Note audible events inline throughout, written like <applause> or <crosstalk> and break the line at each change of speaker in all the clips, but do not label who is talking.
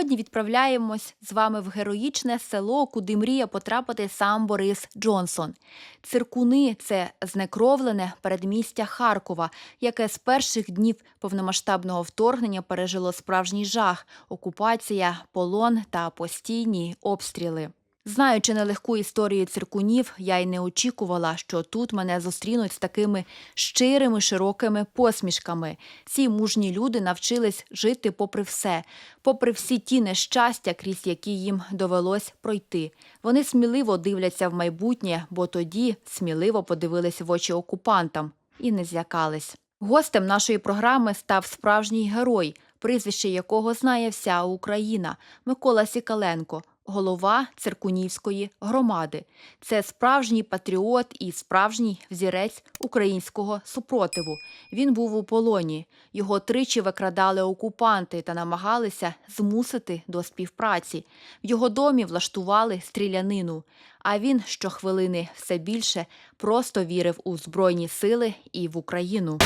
Сьогодні відправляємось з вами в героїчне село, куди мріє потрапити сам Борис Джонсон. Циркуни це знекровлене передмістя Харкова, яке з перших днів повномасштабного вторгнення пережило справжній жах, окупація, полон та постійні обстріли. Знаючи нелегку історію циркунів, я й не очікувала, що тут мене зустрінуть з такими щирими, широкими посмішками. Ці мужні люди навчились жити попри все, попри всі ті нещастя, крізь які їм довелось пройти. Вони сміливо дивляться в майбутнє, бо тоді сміливо подивились в очі окупантам і не злякались. Гостем нашої програми став справжній герой, прізвище якого знає вся Україна Микола Сікаленко, голова Циркунівської громади. Це справжній патріот і справжній взірець українського супротиву. Він був у полоні. Його тричі викрадали окупанти та намагалися змусити до співпраці. В його домі влаштували стрілянину. А він щохвилини все більше просто вірив у збройні сили і в Україну.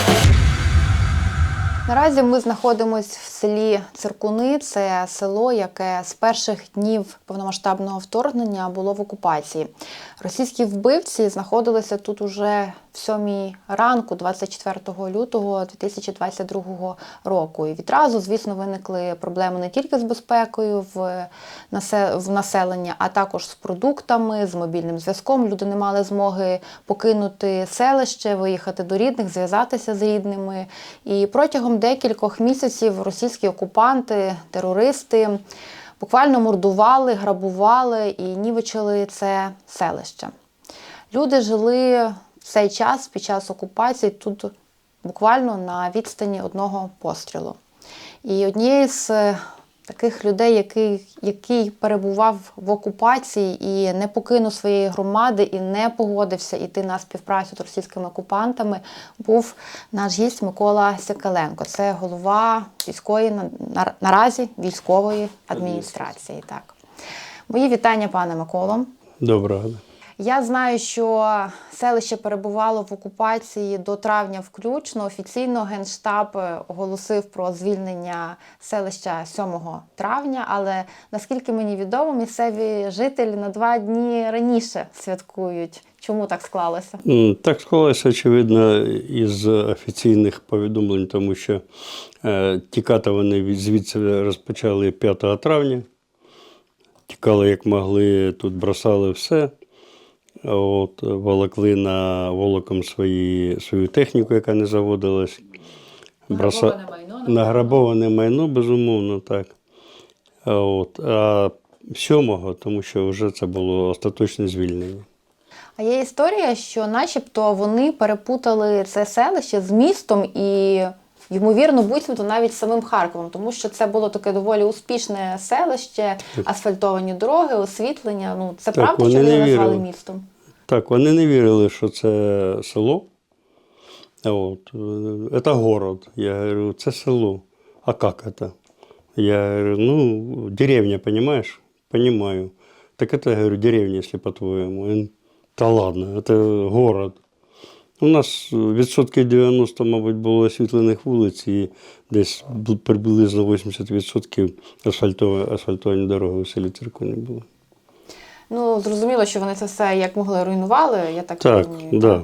Наразі ми знаходимося в селі Циркуни. Це село, яке з перших днів повномасштабного вторгнення було в окупації. Російські вбивці знаходилися тут уже в сьомій ранку, 24 лютого 2022 року. І відразу, звісно, виникли проблеми не тільки з безпекою в, насе- в населення, а також з продуктами, з мобільним зв'язком. Люди не мали змоги покинути селище, виїхати до рідних, зв'язатися з рідними. І протягом декількох місяців російські окупанти, терористи буквально мордували, грабували і нівечили це селище. Люди жили в цей час під час окупації тут буквально на відстані одного пострілу. І однією з е, таких людей, який, який перебував в окупації і не покинув своєї громади, і не погодився йти на співпрацю з російськими окупантами, був наш гість Микола Сякаленко. Це голова військової на- на- наразі військової адміністрації. Так. Мої вітання, пане Миколо.
Доброго.
Я знаю, що селище перебувало в окупації до травня включно. Офіційно Генштаб е, оголосив про звільнення селища 7 травня, але наскільки мені відомо, місцеві жителі на два дні раніше святкують. Чому так склалося?
Так склалося, очевидно, із офіційних повідомлень, тому що е, тікати вони звідси розпочали 5 травня. Тікали як могли, тут бросали все. От, волокли на волоком свої, свою техніку, яка не заводилась. Броса... Награбоване майно, безумовно, так. А От. А 7-го, тому що вже це було остаточне звільнення.
А є історія, що начебто вони перепутали це селище з містом і, ймовірно, буцімто навіть самим Харковом, тому що це було таке доволі успішне селище, асфальтовані дороги, освітлення. Ну, це
Так,
правда, що вони
не
назвали
вірили.
містом?
Так, вони не вірили, що це село. От. е, Це город. Я говорю, це село. А як це? Я говорю, ну, деревня, понимаешь? Понимаю. Так это, я говорю, деревня, если по-твоему. Він, Та ладно, це город. У нас відсотків 90, мабуть, було освітлених вулиць і десь приблизно 80% асфальтовані, дороги у селі Цирконі було.
Ну, зрозуміло, що вони це все як могли руйнували, я так,
Так,
розумію.
так, да,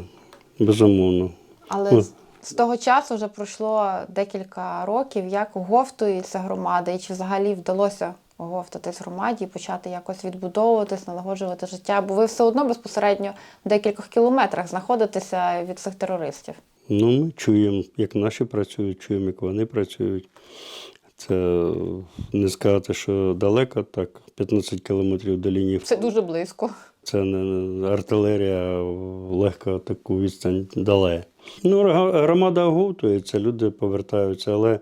безумовно.
Але
Ну.
з- з того часу вже пройшло декілька років, як оговтується громада, і чи взагалі вдалося оговтатись громаді і почати якось відбудовуватись, налагоджувати життя, бо ви все одно безпосередньо в декількох кілометрах знаходитеся від цих терористів.
Ну, ми чуємо, як наші працюють, чуємо, як вони працюють. Це не сказати, що далеко, так, 15 кілометрів до лінії.
Це дуже близько.
Це не артилерія легко таку відстань дала. Ну, громада оговтується, люди повертаються, але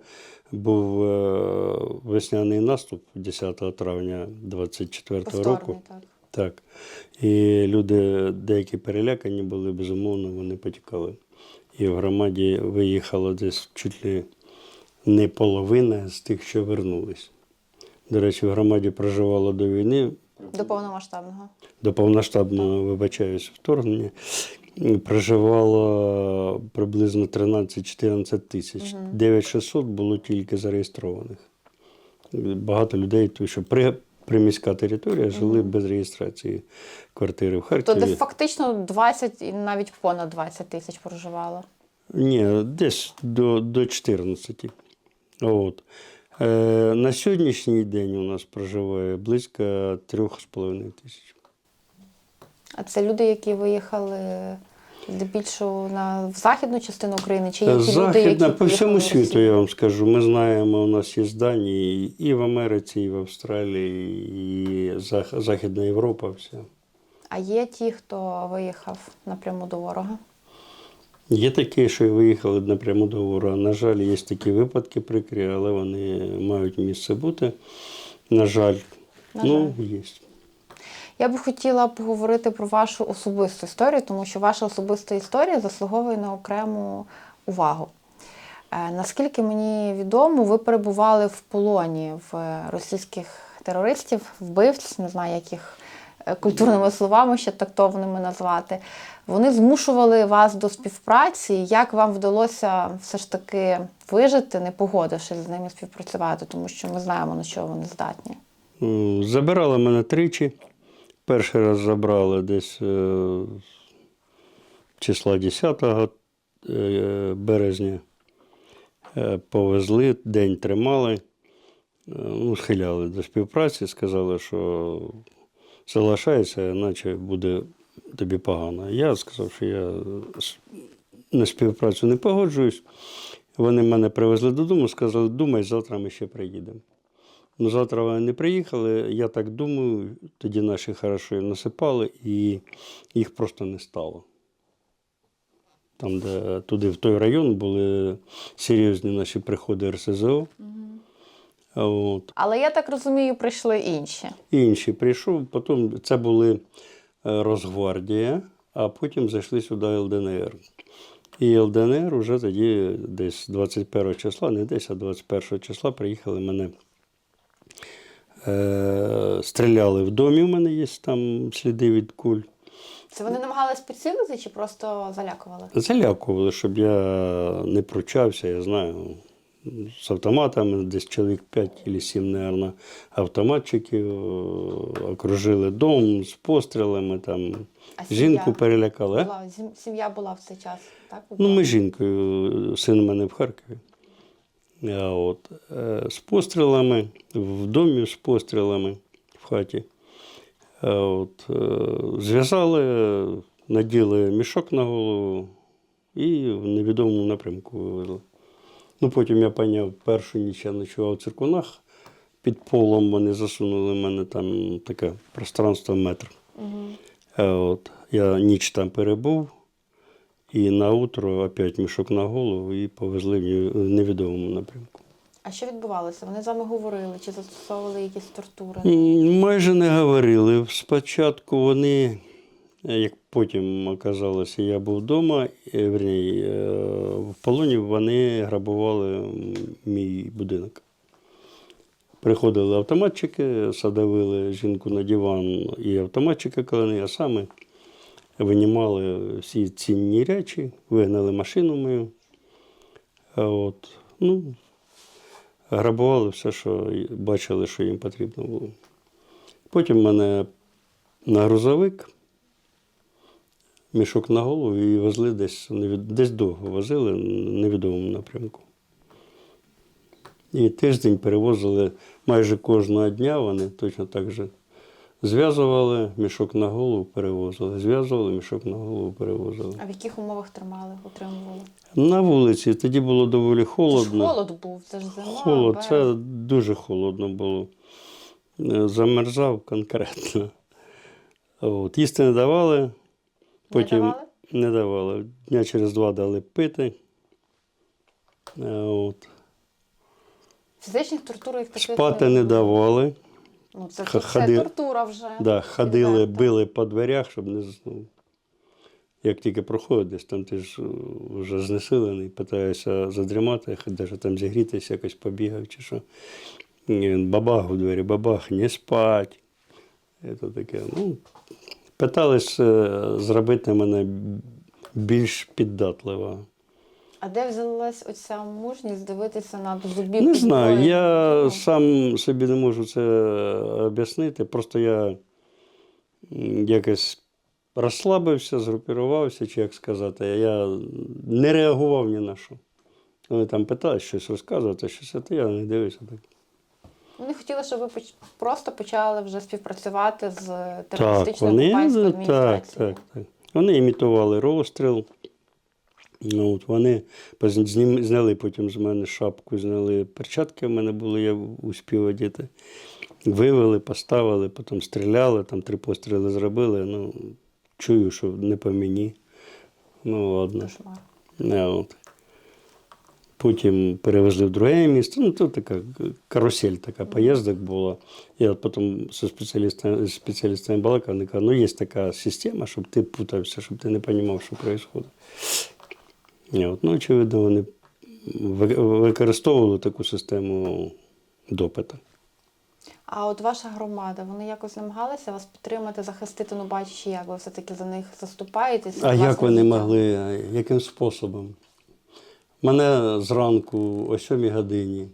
був е, весняний наступ 10 травня 24 року.
Так.
Так. І люди деякі перелякані були, безумовно, вони потікали. І в громаді виїхало десь чуть ли не половина з тих, що вернулись. До речі, в громаді проживало до війни,
До повномасштабного.
до повноштабного, вибачаюсь, вторгнення, проживало приблизно 13-14 тисяч. 9600 було тільки зареєстрованих. Багато людей, тому що при, приміська територія жили без реєстрації квартири в
То де фактично 20 і навіть понад 20 тисяч проживало.
Ні, десь до, до 14. От. Е, на сьогоднішній день у нас проживає близько 3,5 тисяч.
А це люди, які виїхали здебільшого на в західну частину України, чи є ті люди, які
по всьому світу, я вам скажу. Ми знаємо, у нас є дані і в Америці, і в Австралії, і Західна Європа. Вся.
А є ті, хто виїхав напряму до ворога?
Є такі, що виїхали напряму до ворога. На жаль, є такі випадки прикрі, але вони мають місце бути. На жаль,
На
ну, є.
Я би хотіла поговорити про вашу особисту історію, тому що ваша особиста історія заслуговує на окрему увагу. Е, Наскільки мені відомо, ви перебували в полоні в російських терористів, вбивць, не знаю, як їх е, культурними словами ще тактовними назвати. Вони змушували вас до співпраці. Як вам вдалося все ж таки вижити, не погодившись з ними співпрацювати, тому що ми знаємо, на що вони здатні.
Забирали мене тричі. Перший раз забрали десь е, числа 10 е, березня. Е, Повезли, день тримали, ну, схиляли до співпраці, сказали, що залишається, іначе буде тобі погано. Я сказав, що я на співпрацю не погоджуюсь. Вони мене привезли додому, сказали, думай, завтра ми ще приїдемо. Ну, завтра вони не приїхали. Я так думаю, тоді наші хорошо насипали, і їх просто не стало. Там, де туди, в той район, були серйозні наші приходи РСЗО. А От.
Але я так розумію, прийшли інші.
Інші прийшов, потім це були е, Росгвардія, а потім зайшли сюди ЛДНР. І ЛДНР вже тоді, десь 21 числа, не десь, а 21 числа приїхали мене. Е, стріляли в домі, у мене є там сліди від куль.
Це вони намагались підсилити чи просто залякували?
Залякували, щоб я не пручався, я знаю. З автоматами десь чоловік 5 чи 7, мабуть, автоматчиків е, окружили дом з пострілами, там
А
жінку перелякали.
Сім'я була в цей час, так?
Ну, ми з жінкою, син у мене в Харкові. А от, е, з пострілами, в домі з пострілами в хаті. От, е, зв'язали, наділи мішок на голову і в невідомому напрямку вивезли. Ну, потім я поняв, першу ніч я ночував в циркунах. Під полом вони засунули в мене там таке пространство метр. А От, я ніч там перебув. І на утро опять мішок на голову і повезли в невідомому напрямку.
А що відбувалося? Вони з вами говорили чи застосовували якісь тортури?
Майже не говорили. Спочатку вони, як потім оказалося, я був вдома, е, верні, е, в полоні вони грабували мій будинок. Приходили автоматчики, садовили жінку на диван і автоматчика коли а саме винімали всі цінні речі, вигнали машину мою. От, ну, грабували все, що бачили, що їм потрібно було. Потім мене на грузовик, мішок на голову і везли десь, десь довго возили в невідомому напрямку. І тиждень перевозили майже кожного дня, вони точно так же зв'язували, мішок на голову перевозили, зв'язували, мішок на голову перевозили.
А в яких умовах тримали, утримували?
На вулиці тоді було доволі
Це ж
холодно.
холод був, це ж зима.
Холод,
березень.
це дуже холодно було. Е, Замерзав конкретно. От. Їсти не давали, потім
давали?
не давали. Дня через два дали пити. Е, От.
Фізичних тортур їх таких
Спати не давали.
Ну, це, це
ходи-
тортура вже.
Да, ходили, били по дверях, щоб не заснув. Як тільки проходиш, там ти ж е, вже знесилений, питаєшся задрімати, навіть там зігрітися, якось побігав чи що. І він бабах у двері, бабах, не спать. Це таке. Ну, питались е, зробити мене більш піддатливо.
А де взялась оця мужність дивитися на зубів?
Не знаю, я сам собі не можу це об'яснити. Просто я якось розслабився, згрупірувався, чи як сказати. Я не реагував ні на що. Вони там питали щось розказувати, щось, а то я не дивився так.
Вони хотіли, щоб ви просто почали вже співпрацювати з
Так,
терористичною
вони,
окупантською
так, так, так. Вони імітували розстріл. Ну, от вони зняли потім з мене шапку, зняли перчатки в мене були, я успів одіти. Вивели, поставили, потім стріляли, там три постріли зробили. Ну, чую, що не по мені. Ну, ладно. Не, от. Потім перевезли в друге місто. Ну, тут така карусель, така поїздок була. Я потім зі спеціалістами, спеціалістами балакав, вони кажуть, ну є така система, щоб ти путався, щоб ти не розумів, що відбувається. От, ну, очевидно, вони використовували таку систему допита.
А от ваша громада, вони якось намагалися вас підтримати, захистити, ну бачачи, як ви все-таки за них заступаєтесь.
А як вони
життям?
могли, яким способом? Мене зранку о 7 годині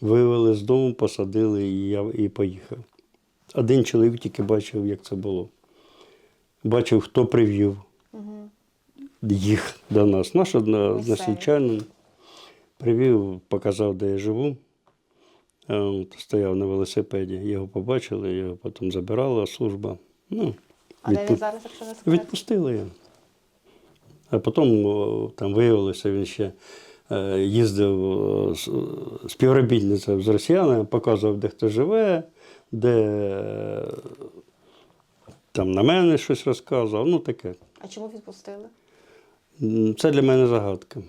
вивели з дому, посадили і я і поїхав. Один чоловік тільки бачив, як це було. Бачив, хто привів їх до нас. Наш односельчанин привів, показав, де я живу. Стояв на велосипеді. Його побачили, його потім забирала служба. Ну,
А де він зараз, якщо не секрет?
Відпустили його. А потім там виявилося, він ще е, їздив співробітниця з росіянами, показував, де хто живе, де е, там на мене щось розказував. Ну таке.
А чому відпустили?
Це для мене загадка.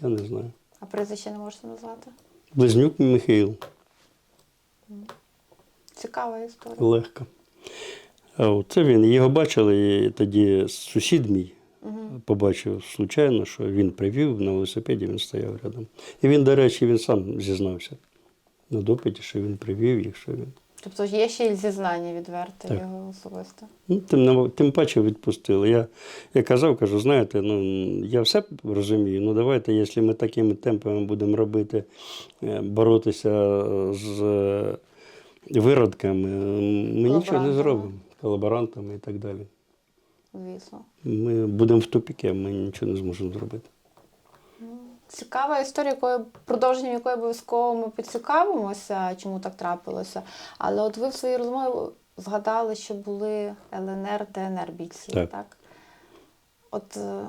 Я не знаю.
А прізвище не можете назвати?
Близнюк Михаїл.
Цікава історія.
Легко. А це він. Його бачили, і тоді сусід мій побачив случайно, що він привів на велосипеді, він стояв рядом. І він, до речі, він сам зізнався на допиті, що він привів їх, що він.
Тобто є ще й зізнання відверте
Так.
його особисто.
Ну, тим, тим паче відпустили. Я, я казав, кажу, знаєте, ну я все розумію. Ну давайте, якщо ми такими темпами будемо робити, е, боротися з е, виродками, ми нічого не зробимо. Колаборантами і так далі.
Звісно.
Ми будемо в тупіки, ми нічого не зможемо зробити.
Цікава історія, якою продовженням якої обов'язково ми поцікавимося, чому так трапилося. Але от ви в своїй розмові згадали, що були ЛНР, ДНР бійці, так?
Так.
От е,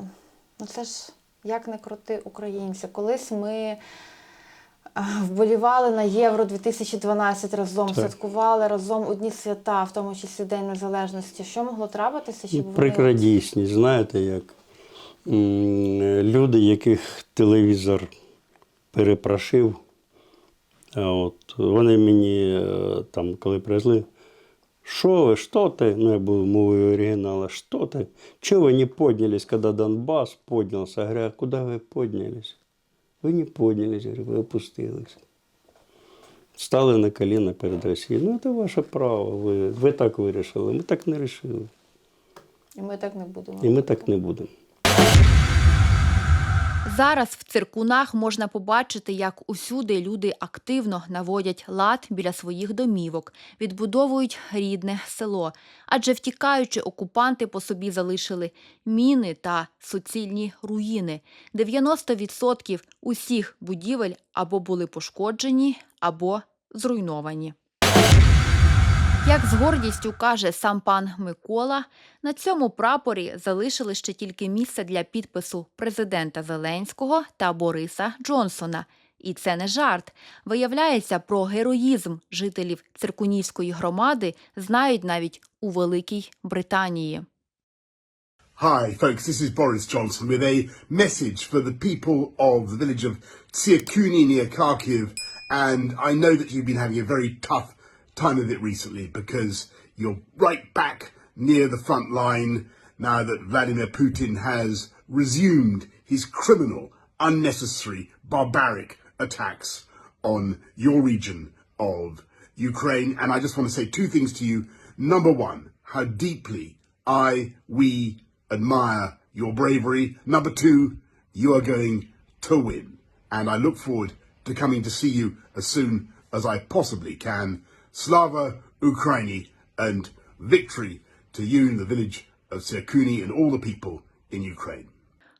ну це ж як не крути українці. Колись ми е, вболівали на Євро 2012 разом,
Так.
святкували разом одні свята, в тому числі День Незалежності. Що могло трапитися, щоб
Ну,
вони
Прикра дійсність, знаєте, як люди, яких телевізор перепрошив, от вони мені е, там, коли привезли, що ви, що ти? Ну, я був мовою оригінала, що ти? Чого ви не поднялись, коли Донбас поднялся? Я говорю, а куди ви поднялись? Ви не поднялись, говорю, ви опустились. Стали на коліна перед Росією. Ну, це ваше право. Ви, ви так вирішили. Ми так не вирішили.
І ми так не будемо.
І ми так не будемо.
Зараз в циркунах можна побачити, як усюди люди активно наводять лад біля своїх домівок, відбудовують рідне село. Адже втікаючи, окупанти по собі залишили міни та суцільні руїни. 90% усіх будівель або були пошкоджені, або зруйновані. Як з гордістю каже сам пан Микола, на цьому прапорі залишили ще тільки місце для підпису президента Зеленського та Бориса Джонсона. І це не жарт. Виявляється, про героїзм жителів циркунівської громади знають навіть у Великій Британії.
Hi, folks, this is Boris Johnson with a message for the people of the village of Tsiakuni near Kharkiv. And I know that you've been having a very tough time of it recently because you're right back near the front line now that Vladimir Putin has resumed his criminal, unnecessary, barbaric attacks on your region of Ukraine. And I just want to say two things to you. Number one, how deeply I, we admire your bravery. Number two, you are going to win. And I look forward to coming to see you as soon as I possibly can. Slava Ukraini and victory to you in the village of Sirkuni and all the people in Ukraine.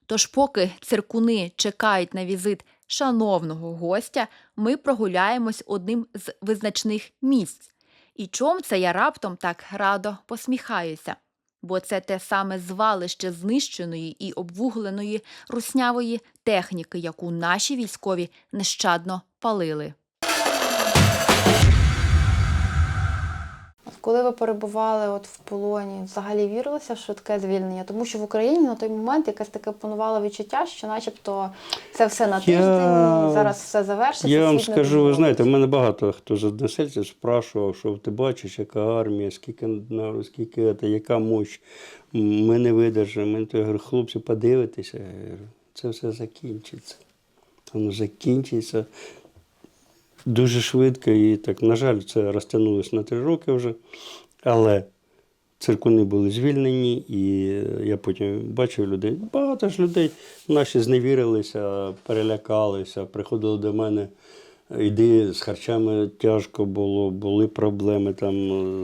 Тож, поки циркуни чекають на візит шановного гостя, ми прогуляємось одним з визначних місць. І чом це я раптом так радо посміхаюся? Бо це те саме звалище знищеної і обвугленої руснявої техніки, яку наші військові нещадно палили.
Коли ви перебували от в полоні, взагалі вірилося в швидке звільнення? Тому що в Україні на той момент якесь таке панувало відчуття, що начебто це все на тиждень, і зараз все завершиться.
Я вам скажу, ви знаєте, в мене багато хто з односельців спрашував, що ти бачиш, яка армія, скільки народу, скільки це, яка мощь. Ми не видержимо. Я говорю, хлопці, подивитеся. Я говорю, це все закінчиться. Воно закінчиться дуже швидко і так, на жаль, це розтягнулося на три роки вже. Але циркуни були звільнені, і я потім бачив людей. Багато ж людей наші зневірилися, перелякалися, приходили до мене. Іди з харчами тяжко було, були проблеми там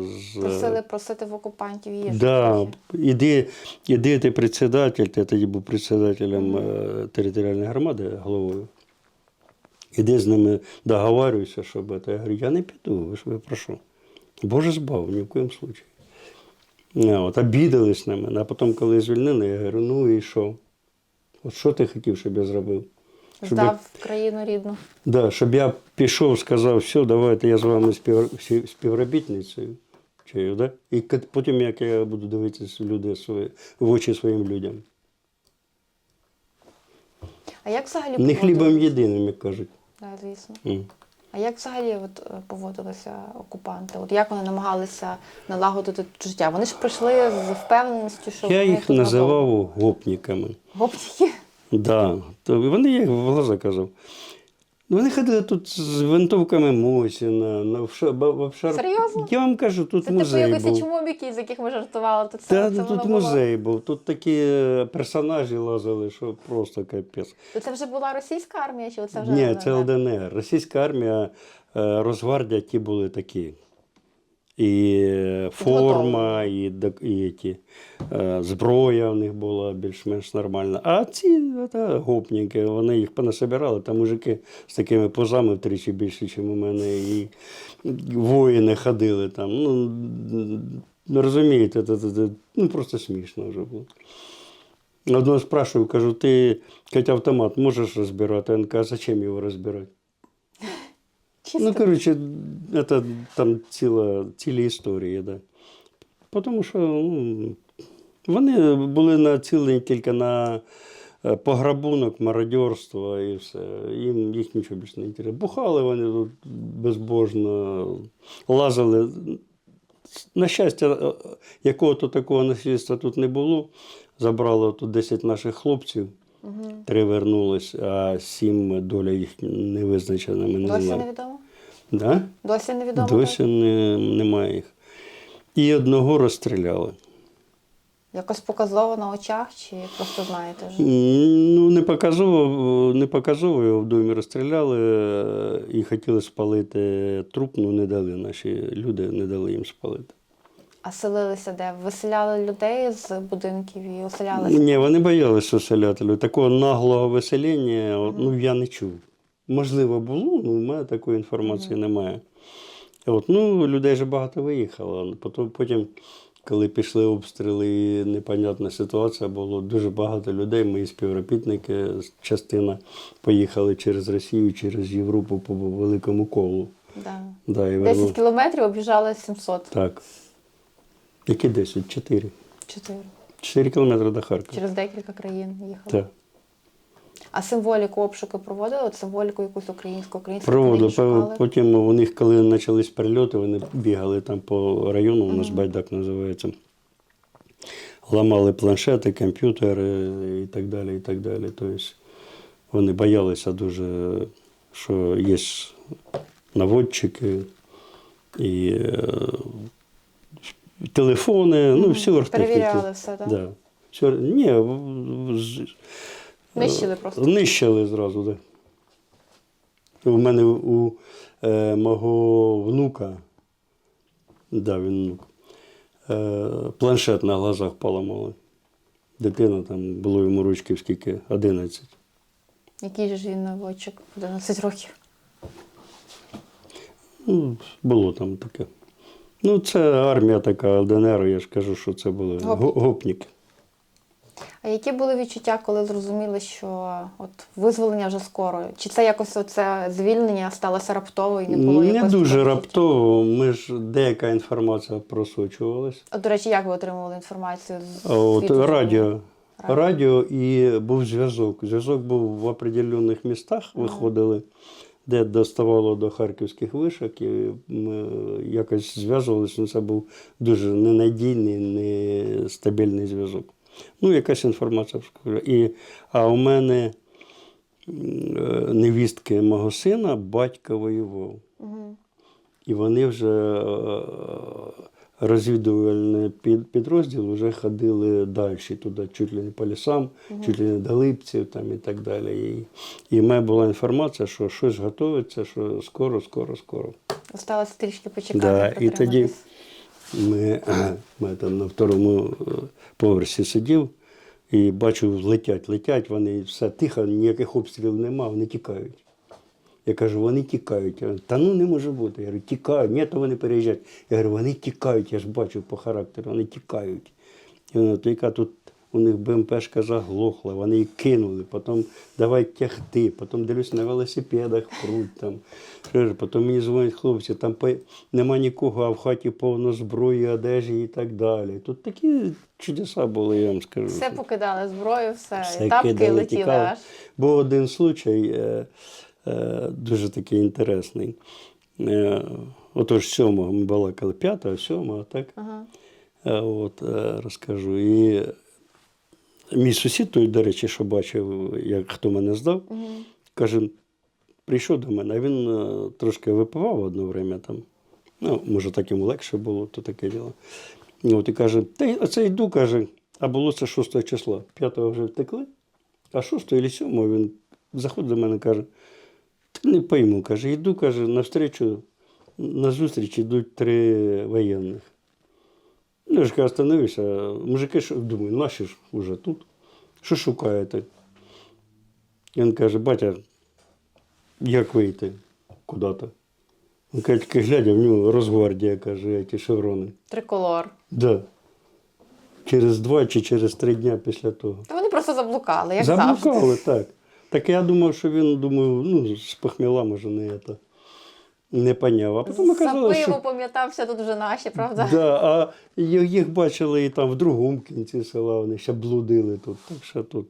з.
Просили просити в окупантів їжу.
Да, іди, іди ти председатель, ти тоді був председателем е, територіальної громади головою. Іди з ними договарюйся, щоб це. Я говорю, я не піду, ви ж ви прошу. Боже збав, ні в коєму случаї. Не, от, обідались на мене, а потім, коли звільнили, я говорю, ну і що? От що ти хотів, щоб я зробив? Щоб я-
країну рідну.
Да, щоб я пішов, сказав, все, давайте я з вами спів, співробітницею. Чаю, да? І потім як я буду дивитися люди свої, в очі своїм людям.
А як взагалі
Не хлібом єдиним, як кажуть.
Да, звісно.
Mm.
А як взагалі от, е, поводилися окупанти? От як вони намагалися налагодити життя? Вони ж прийшли з впевненістю, що
Я їх називав гопниками.
гопніки.
Да. То вони як в глаза казав. Вони ходили тут з винтовками Мосіна, на в ша- в шар...
Серйозно?
Я вам кажу, тут
Це типу
музей
якось
був.
чмобіки, з яких ми жартували. Тут
Та,
це
тут
музей було-
був, тут такі е, персонажі лазили, що просто капець.
То це вже була російська армія, чи це вже
Ні, це ЛДНР. Російська армія, е, Росгвардія ті були такі. І форма, і, і ті, е, зброя в них була більш-менш нормальна. А ці та, гопніки, вони їх понасобирали, там мужики з такими позами втричі більше, ніж у мене, і воїни ходили там. Ну, розумієте, це, це, це, ну, просто смішно вже було. Одного спрашиваю, кажу, ти Катя автомат можеш розбирати? Він каже, зачем його розбирати?
Чисто.
Ну, коротше, це там ціла, цілі історії, да. Тому що ну, вони були націлені тільки на е, пограбунок, мародерство і все. Їм їх нічого більше не інтересує. Бухали вони тут безбожно, лазили. На щастя, е, якого-то такого насильства тут не було. Забрали тут 10 наших хлопців, три вернулись, а сім доля їх не визначена. Ми не
Досі?
Да?
Досі невідомо?
Досі не, немає їх. І одного розстріляли.
Якось показово на очах, чи просто знаєте вже?
Ну, не показово, не показово його в домі розстріляли е, і хотіли спалити труп, ну не дали наші люди, не дали їм спалити.
А селилися де? Виселяли людей з будинків і оселялися?
Ні, вони боялися оселятелів. Такого наглого виселення ну, я не чув. Можливо, було, але в мене такої інформації немає. От, ну, людей же багато виїхало. Потім, потім, коли пішли обстріли і непонятна ситуація, було дуже багато людей. Мої співробітники, частина поїхали через Росію, через Європу по великому колу.
Да.
Да, і
10
верну-
кілометрів об'їжджали 700.
Так. Які 10? Чотири.
Чотири.
Чотири кілометри до Харкова.
Через декілька країн їхали.
Так.
А символіку обшуки проводили? От символіку якусь українську, українську шукали?
Потім у них, коли почались перельоти, вони бігали там по району, у нас байдак називається. Ламали планшети, комп'ютери і так далі. і так далі. Тобто вони боялися дуже, що є наводчики і е, телефони, ну, всі оргтехніки.
Перевіряли все, так?
Да. Все, ні,
Нищили просто.
Нищили зразу, так. У мене у е, мого внука, да, він внук, е, планшет на глазах поламали. Дитина там було йому ручків скільки? 11.
Який ж він новочок 11 років.
Ну, було там таке. Ну, це армія така ЛДНР, я ж кажу, що це були
Гопніки. А які були відчуття, коли зрозуміли, що от визволення вже скоро? Чи це якось оце звільнення сталося раптово і не було
Не
якось
дуже раптово, ми ж деяка інформація просочувалась.
От, до речі, як ви отримували інформацію? з
От
звідки?
радіо.
Радіо.
Радіо і був зв'язок. Зв'язок був в определених містах, виходили, де доставало до харківських вишок, і ми якось зв'язувалися. Ну, Це був дуже ненадійний, нестабільний зв'язок. Ну, якась інформація. І, а у мене е, невістки мого сина батько воював. І вони вже е, розвідувальний підрозділ вже ходили далі туди, чуть ли не по лісам, чуть ли не до Липців там, і так далі. І, і в мене була інформація, що щось готується, що скоро, скоро, скоро.
Осталося трішки почекати.
Да, і тоді. Ми, <clears throat> ми там на второму е, поверсі сидів і бачу, летять, летять, вони все тихо, ніяких обстрілів нема, вони тікають. Я кажу, вони тікають. Я кажу, Та ну не може бути. Я говорю, тікають, ні, то вони переїжджають. Я говорю, вони тікають, я ж бачу по характеру, вони тікають. І вона, то яка тут у них БМПшка заглохла, вони її кинули, потім давай тягти, потім дивлюсь на велосипедах пруть там. Потім мені дзвонять хлопці, там нема нікого, а в хаті повно зброї, одежі і так далі. Тут такі чудеса були, я вам скажу.
Все покидали зброю, все,
Все
і тапки
кидали,
летіли
тікали.
аж.
Був один случай е, е, дуже такий інтересний. Е, отож, сьомого ми балакали, п'ятого, сьомого, так?
Ага.
Е, От, е, розкажу. І мій сусід, той, до речі, що бачив, як хто мене здав, каже, прийшов до мене, а він е, трошки випивав одне время там. Ну, може, так йому легше було, то таке діло. І От і каже, та оце йду, каже, а було це 6 числа. 5-го вже втекли, а 6 або 7 він заходить до мене і каже, ти не пойму, каже, йду, каже, навстрічу, на зустріч йдуть три воєнних. Ну, кажу, остановився. Мужики, що думаю, наші ж вже тут. Що шукаєте? Він каже, батя, як вийти куди-то? Він каже, тільки глядя, в нього Росгвардія, каже, ті шеврони.
Триколор.
Да. Через два чи через три дня після того.
Та вони просто заблукали, як завжди.
Заблукали, так. Так я думав, що він, думаю, ну, з похміла, може, не це. Не поняв. А потім
пиво
що...
пам'ятався, тут вже наші, правда?
Да, а їх бачили і там в другому кінці села, вони ще блудили тут. Так що тут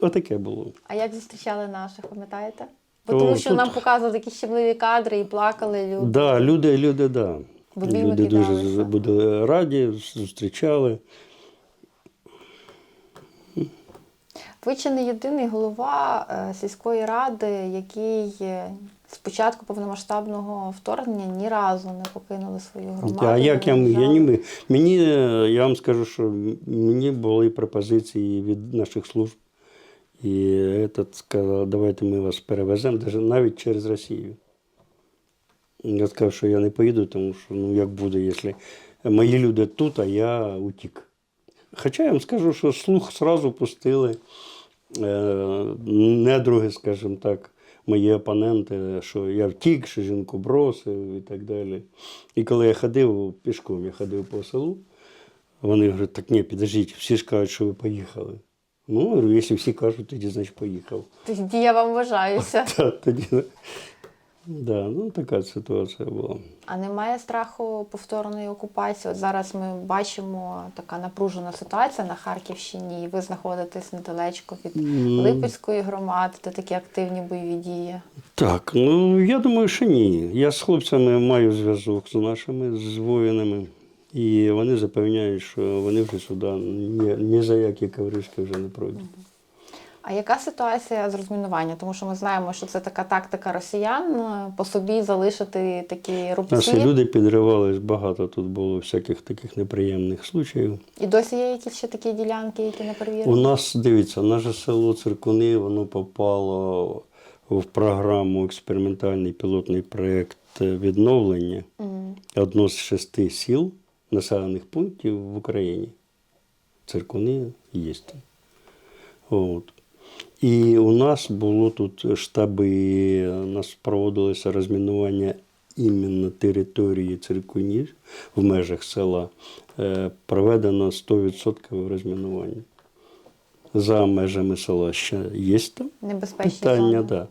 отаке було.
А як зустрічали наших, пам'ятаєте? Бо
О,
тому що
тут-
нам показували такі щемливі кадри і плакали люди.
Да, люди, люди, да.
Будинок
люди дуже були раді, зустрічали.
Ви чи не єдиний голова е, сільської ради, який е, з початку повномасштабного вторгнення ні разу не покинули свою громаду.
а як я, я міг. Мені, я вам скажу, що мені були пропозиції від наших служб. І этот сказав, давайте ми вас перевеземо, навіть через Росію. Я сказав, що я не поїду, тому що ну як буде, якщо мої люди тут, а я утік. Хоча я вам скажу, що слух сразу пустили е, недруги, скажімо так, мої опоненти, що я втік, що жінку бросив і так далі. І коли я ходив пішком, я ходив по селу, вони говорять, так ні, підождіть, всі ж кажуть, що ви поїхали. Ну, якщо всі кажуть, тоді значить поїхав.
Тоді я вам <laughs> вважаюся.
Так, тоді, да, ну така ситуація була.
А немає страху повторної окупації? От зараз ми бачимо така напружена ситуація на Харківщині, і ви знаходитесь недалечко від Липецької громади, де такі активні бойові дії.
Так, ну я думаю, що ні. Я з хлопцями маю зв'язок з нашими з воїнами, і вони запевняють, що вони вже сюди ні, ні за які ковришки вже не пройдуть.
А яка ситуація з розмінуванням? Тому що ми знаємо, що це така тактика росіян е, по собі залишити такі рубці.
Наші люди підривались, багато тут було всяких таких неприємних случаїв.
І досі є якісь ще такі ділянки, які не
У нас, дивіться, наше село Циркуни, воно попало в програму експериментальний пілотний проєкт відновлення.
Мгм.
Одно з шести сіл населених пунктів в Україні. Циркуни є. От. І у нас було тут штаби, у нас проводилося розмінування іменно території циркунів в межах села. Е, Проведено 100% розмінування. За межами села ще є там
Небезпечні
питання,
зони.
да.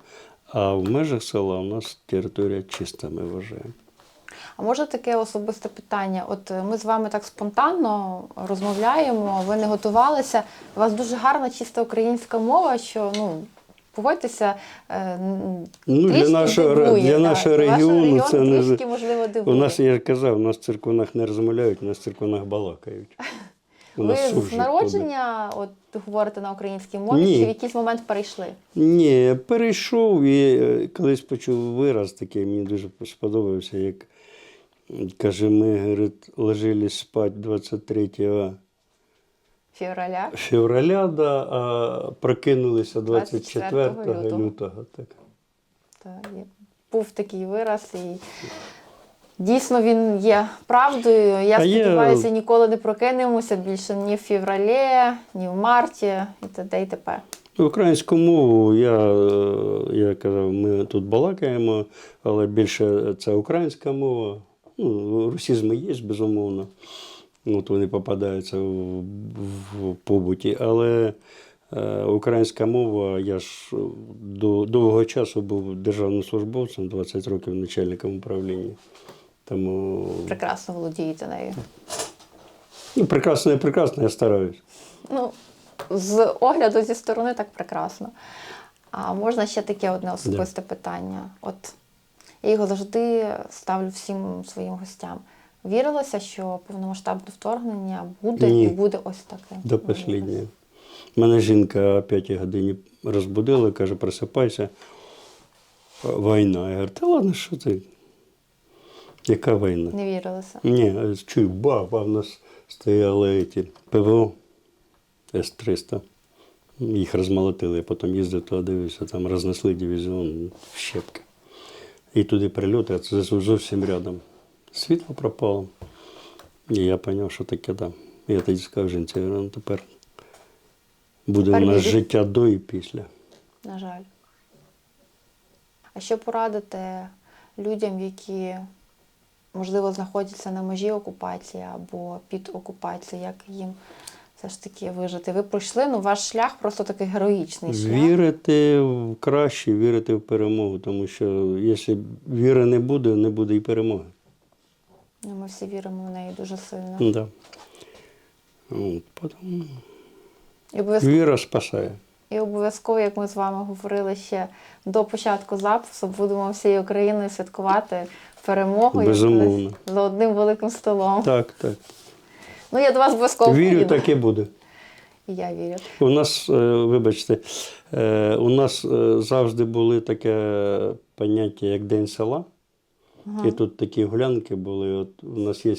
а в межах села у нас територія чиста, ми вважаємо.
А може таке особисте питання? От е, ми з вами так спонтанно розмовляємо, ви не готувалися. У вас дуже гарна чиста українська мова, що ну. Погодьтеся, е,
Ну, для нашого-
дивує,
для нашого регіону це не-
трішки, можливо,
У нас, я казав, у нас в церквинах не розмовляють, у нас в церквинах балакають. <laughs> У
ви з народження от, говорите на українській мові,
Ні.
чи в якийсь момент перейшли?
Ні, перейшов і е, колись почув вираз такий, мені дуже сподобався, як каже, ми говорить, ложились спать 23
Февраля?
февраля, да, а прокинулися 24
24 лютого.
лютого. Так.
Та, є. Був такий вираз, і дійсно він є правдою. Я
А є-
сподіваюся, ніколи не прокинемося більше ні в февралі, ні в марті, і т.д. і т.п.
Українську мову я, я казав, ми тут балакаємо, але більше це українська мова. Ну, русізми є, безумовно. От вони попадаються в, в побуті. Але е, українська мова, я ж до довгого часу був державним службовцем, 20 років начальником управління. Тому
Прекрасно володієте нею.
ну, прекрасно, не прекрасно, я стараюсь.
Ну, з огляду зі сторони так прекрасно. А можна ще таке одне особисте питання. От я його завжди ставлю всім своїм гостям. Вірилося, що повномасштабне вторгнення буде
Ні.
і буде ось таке.
До останнього. Мене жінка о 5 годині розбудила, каже, просипайся. Війна. Я говорю, та ладно, що ти? Яка війна?
Не вірилося.
Ні, чую, бах, а в нас стояли ті ПВО С-300. Їх розмолотили, я потім їздив туди, дивився, там рознесли дивізіон в щепки. І туди прильоти, а це зовсім рядом. Світло пропало. І я зрозумів, що таке там. Я тоді сказав жінці, ну тепер буде у нас життя до і після.
На жаль. А що порадите людям, які, можливо, знаходяться на межі окупації або під окупацією, як їм все ж таки вижити? Ви пройшли, ну ваш шлях просто такий героїчний шлях.
Вірити в краще, вірити в перемогу, тому що якщо віри не буде, не буде і перемоги.
Ну, Ми всі віримо в неї дуже сильно.
Да. От, потім
І обов'язково,
Віра спасає.
і обов'язково, як ми з вами говорили ще до початку запису, будемо всією Україною святкувати перемогу
Безумовно.
за одним великим столом.
Так, так.
Ну, я до вас обов'язково
Вірю,
приїду.
так і буде.
Я вірю.
У нас, е, вибачте, е, у нас е, завжди були таке поняття, як День села. І тут такі гулянки були. От у нас є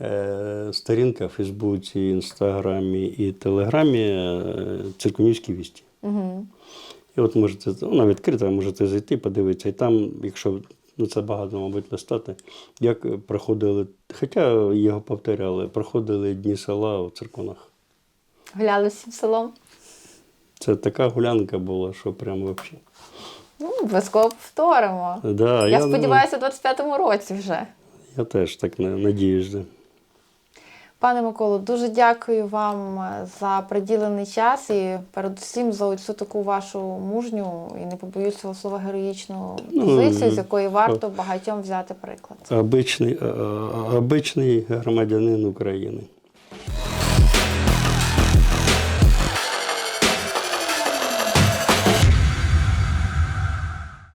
е, сторінка в Фейсбуці, Інстаграмі і Телеграмі е, Циркунівські вісті.
Угу.
І от можете, вона відкрита, можете зайти, подивитися. І там, якщо ну це багато, мабуть, листати, як проходили, хоча його повторяли, проходили дні села у церквонах.
Гуляли всім селом.
Це така гулянка була, що прям взагалі.
Ну, обов'язково повторимо.
Да,
я
я
сподіваюся, у 25-му році вже.
я теж так на- надіюсь.
Пане Миколо, дуже дякую вам за приділений час і передусім за цю таку вашу мужню і не побоюсь цього слова героїчну
Ну,
позицію, з якої варто багатьом взяти приклад.
Обичний, обичний громадянин України.